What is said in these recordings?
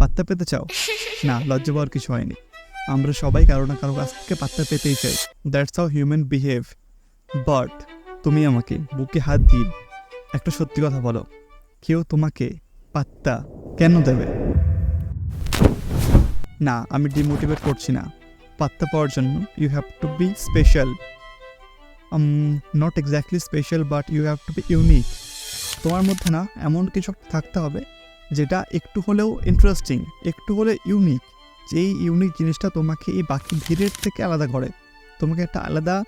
পাত্তা পেতে চাও? না, লজ্জা পাওয়ার কিছু হয়নি। আমরা সবাই কারও না কারও কাছ থেকে পাত্তা পেতেই চাই। That's how human behave but তুমি আমাকে বুকে হাত দিয়ে একটা সত্যি কথা বলো। কেউ তোমাকে পাত্তা কেন দেবে? না, আমি ডিমোটিভেট করছি না। পাত্তা পাওয়ার জন্য you have to be special not exactly special but you have to be unique তোমার মধ্যে না, এমন কিছু থাকতে হবে যেটা একটু হলেও ইন্টারেস্টিং একটু হলে ইউনিক যেই ইউনিক জিনিসটা তোমাকে এই বাকি ভিড়ের থেকে আলাদা করে। তোমাকে একটা আলাদা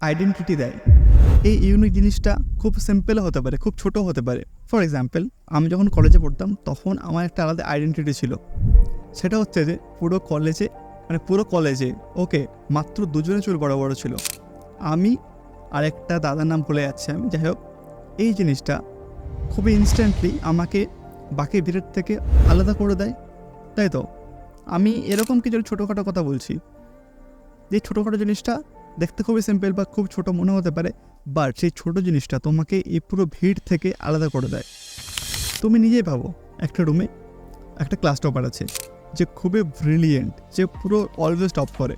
আইডেন্টিটি দেয়। এই ইউনিক জিনিসটা খুব সিম্পল হতে পারে, খুব ছোট হতে পারে। ফর এক্সাম্পল আমি যখন কলেজে পড়তাম, তখন আমার একটা আলাদা আইডেন্টিটি ছিল। সেটা হচ্ছে যে, পুরো কলেজে মানে পুরো কলেজে ওকে মাত্র দুজনে চুল বড় বড় ছিল। আমি আর একটা দাদার নাম ভুলে যাচ্ছে আমি। যাই হোক, এই জিনিসটা খুবই ইনস্ট্যান্টলি আমাকে বাকি ভিড়ের থেকে আলাদা করে দেয়। তাই তো? আমি এরকম কিছু ছোটোখাটো কথা বলছি। যে ছোটোখাটো জিনিসটা দেখতে খুবই সিম্পল বা খুব ছোট মনে হতে পারে বাট সেই ছোট জিনিসটা তোমাকে এই পুরো ভিড় থেকে আলাদা করে দেয়। তুমি নিজেই ভাবো, একটা রুমে একটা ক্লাস টপার আছে, যে খুবই ব্রিলিয়েন্ট যে পুরো অলওয়েজ টপ করে।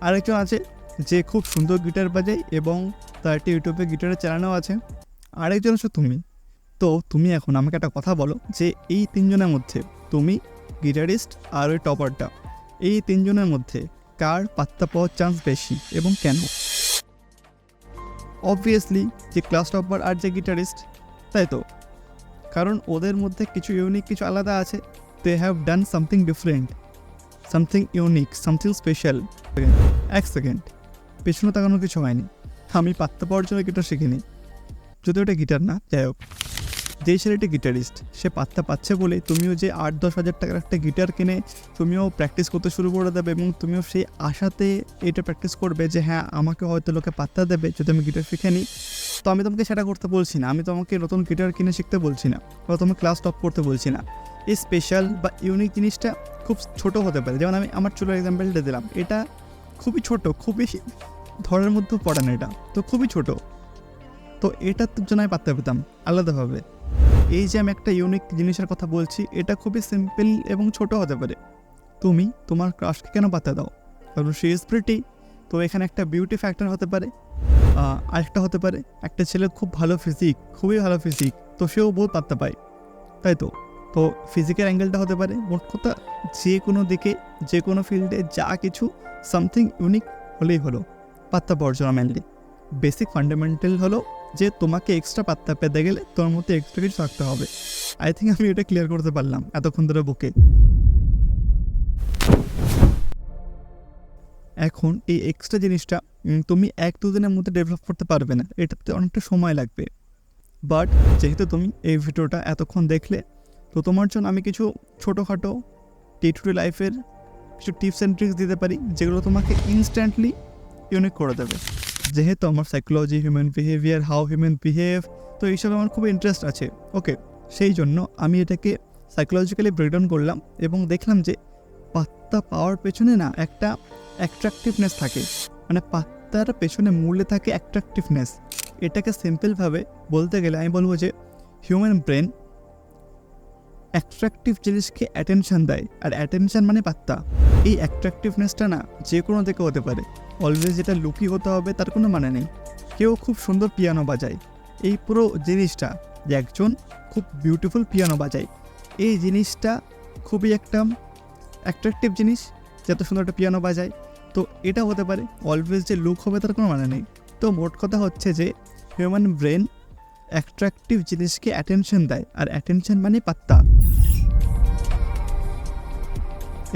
আরেকজন আছে, যে খুব সুন্দর গিটার বাজায় এবং তার একটি ইউটিউবে গিটারের চ্যানেলও আছে। আরেকজন হচ্ছে তুমি। তো তুমি এখন আমাকে একটা কথা বলো যে এই তিনজনের মধ্যে তুমি গিটারিস্ট আর ওই টপারটা, এই তিনজনের মধ্যে কার পাত্তা পাওয়ার চান্স বেশি এবং কেন? অবভিয়াসলি যে ক্লাস টপার আর যে গিটারিস্ট তাই তো? কারণ ওদের মধ্যে কিছু ইউনিক কিছু আলাদা আছে they have done something different something unique something special এক সেকেন্ড পেছনে তাকানোর কিছু হয়নি। আমি পাত্তা পাওয়ার জন্য গিটার শিখিনি। যদি ওটা গিটার না, যাই হোক। যেই ছেলেটি গিটারিস্ট সে পাত্তা পাচ্ছে বলে তুমিও যে আট দশ হাজার টাকার একটা গিটার কিনে তুমিও প্র্যাকটিস করতে শুরু করে দেবে এবং তুমিও সেই আশাতে এটা প্র্যাকটিস করবে যে হ্যাঁ আমাকে হয়তো লোকে পাত্তা দেবে যদি আমি গিটার শিখে নিই। তো আমি তোমাকে সেটা করতে বলছি না, আমি তোমাকে নতুন গিটার কিনে শিখতে বলছি না বা তোমাকে ক্লাস টপ করতে বলছি না। এই স্পেশাল বা ইউনিক জিনিসটা খুব ছোট হতে পারে। যেমন আমি আমার চুলোর এক্সাম্পলটা দিলাম, এটা খুবই ছোট, খুবই ধরের মধ্যেও পড়ে না এটা, তো খুবই ছোট। তো এটার জন্য আমি পাত্তা পেতাম, আলাদাভাবে। এই যে আমি একটা ইউনিক জিনিসের কথা বলছি, এটা খুবই সিম্পল এবং ছোট হতে পারে। তুমি তোমার ক্রাশকে কেন পাত্তা দাও? কারণ সে ইজ প্রিটি তো এখানে একটা বিউটি ফ্যাক্টর হতে পারে আরেকটা হতে পারে, একটা ছেলে খুব ভালো ফিজিক খুবই ভালো ফিজিক তো সেও বহুত পাত্তা পায়, তাই তো? তো ফিজিক্যাল অ্যাঙ্গেলটা হতে পারে মোট কথা যে কোনো দিকে, যে কোনো ফিল্ডে যা কিছু সামথিং ইউনিক হলেই হলো, পাত্তা পাওয়ার জন্য মেনলি বেসিক ফান্ডামেন্টাল হলো যে তোমাকে এক্সট্রা পাত্তা পেতে গেলে তোমার মধ্যে এক্সট্রা কিছু থাকতে হবে। আই থিঙ্ক আমি এটা ক্লিয়ার করতে পারলাম এতক্ষণ ধরে বুকে। এখন এই এক্সট্রা জিনিসটা তুমি এক দুদিনের মধ্যে ডেভেলপ করতে পারবে না। এটাতে অনেকটা সময় লাগবে। বাট যেহেতু তুমি এই ভিডিওটা এতক্ষণ দেখলে, তো তোমার জন্য আমি কিছু ছোটোখাটো ডে টু ডে লাইফের কিছু টিপস অ্যান্ড ট্রিক্স দিতে পারি, যেগুলো তোমাকে ইনস্ট্যান্টলি ইউনিক করে দেবে। যেহেতু আমার psychology human behaviour how human behave তো এইসব আমার খুব ইন্টারেস্ট আছে। ওকে সেই জন্য আমি এটাকে সাইকোলজিক্যালি ব্রেকডাউন করলাম এবং দেখলাম যে পাত্তা পাওয়ার পেছনে না একটা অ্যাট্রাকটিভনেস থাকে। মানে পাত্তার পেছনে মূলে থাকে অ্যাট্রাকটিভনেস এটাকে সিম্পলভাবে বলতে গেলে আমি বলব যে হিউম্যান ব্রেন অ্যাট্রাকটিভ জিনিসকে অ্যাটেনশান দেয়। আর অ্যাটেনশন মানে পাত্তা। এই অ্যাট্রাকটিভনেসটা না যে কোনো দিকে হতে পারে। অলওয়েজ যেটা লুকি হতে হবে, তার কোনো মানে নেই। কেউ খুব সুন্দর পিয়ানো বাজায়। এই পুরো জিনিসটা যে একজন খুব বিউটিফুল পিয়ানো বাজায়। এই জিনিসটা খুবই একটা অ্যাট্রাকটিভ জিনিস যত সুন্দর একটা পিয়ানো বাজায়। তো এটা হতে পারে অলওয়েজ যে লুক হবে তার কোনো মানে নেই। তো মোট কথা হচ্ছে যে হিউম্যান ব্রেন অ্যাট্রাকটিভ জিনিসকে অ্যাটেনশন দেয়। আর অ্যাটেনশন মানে পাত্তা।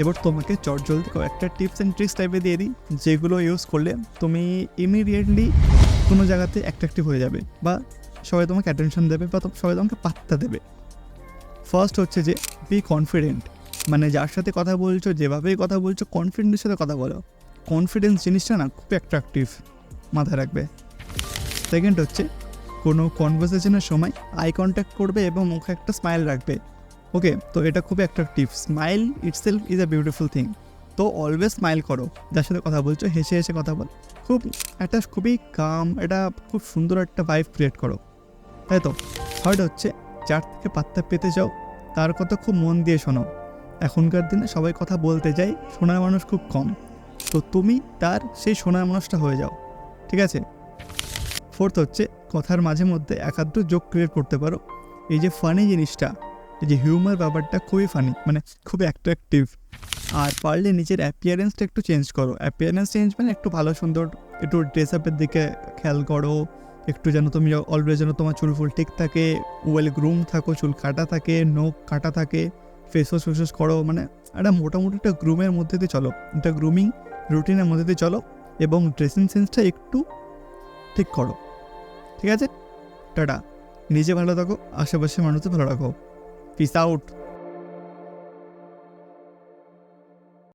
এবার তোমাকে চট জলদি কয়েকটা টিপস অ্যান্ড ট্রিক্স টাইপে দিয়ে দিই, যেগুলো ইউজ করলে তুমি ইমিডিয়েটলি কোনো জায়গাতে অ্যাট্রাকটিভ হয়ে যাবে বা সবাই তোমাকে অ্যাটেনশন দেবে বা সবাই তোমাকে পাত্তা দেবে। ফার্স্ট হচ্ছে যে বি কনফিডেন্ট মানে যার সাথে কথা বলছো, যেভাবেই কথা বলছো কনফিডেন্সের সাথে কথা বলো। কনফিডেন্স জিনিসটা না খুব অ্যাট্রাকটিভ মাথায় রাখবে। সেকেন্ড হচ্ছে, কোনো কনভারসেশনের সময় আই কন্ট্যাক্ট করবে এবং মুখে একটা স্মাইল রাখবে। ওকে তো এটা খুবই attractive smile itself is a beautiful thing তো অলওয়েজ স্মাইল করো। যার সাথে কথা বলছো, হেসে হেসে কথা বল। খুব একটা খুবই কাম এটা খুব সুন্দর একটা ভাইব ক্রিয়েট করো। তাই তো? থার্ড হচ্ছে যার থেকে পাত্তা পেতে যাও। তার কথা খুব মন দিয়ে শোনো। এখনকার দিনে সবাই কথা বলতে যায় শোনার মানুষ খুব কম। তো তুমি তার সেই শোনার মানুষটা হয়ে যাও। ঠিক আছে? ফোর্থ হচ্ছে, কথার মাঝে মধ্যে একাদ্র যোগ ক্রিয়েট করতে পারো। এই যে ফানি জিনিসটা এই যে হিউমার ব্যাপারটা খুবই ফানি মানে খুবই অ্যাট্রাকটিভ আর পারলে নিজের অ্যাপিয়ারেন্সটা একটু চেঞ্জ করো। অ্যাপিয়ারেন্স চেঞ্জ মানে একটু ভালো, সুন্দর, একটু ড্রেস আপের দিকে খেয়াল করো। একটু যেন তুমি অলওয়েজ যেন তোমার চুল ফুল ঠিক থাকে ওয়েল গ্রুম থাকো, চুল কাটা থাকে, নখ কাটা থাকে ফেস ওয়াশ ফেস ওয়াশ করো। মানে একটা মোটামুটি একটা গ্রুমের মধ্যে দিয়ে চলো। একটা গ্রুমিং রুটিনের মধ্যে দিয়ে চলো এবং ড্রেসিং সেন্সটা একটু ঠিক করো। ঠিক আছে? টাটা। নিজে ভালো থাকো, আশেপাশের মানুষও ভালো রাখো। Peace out.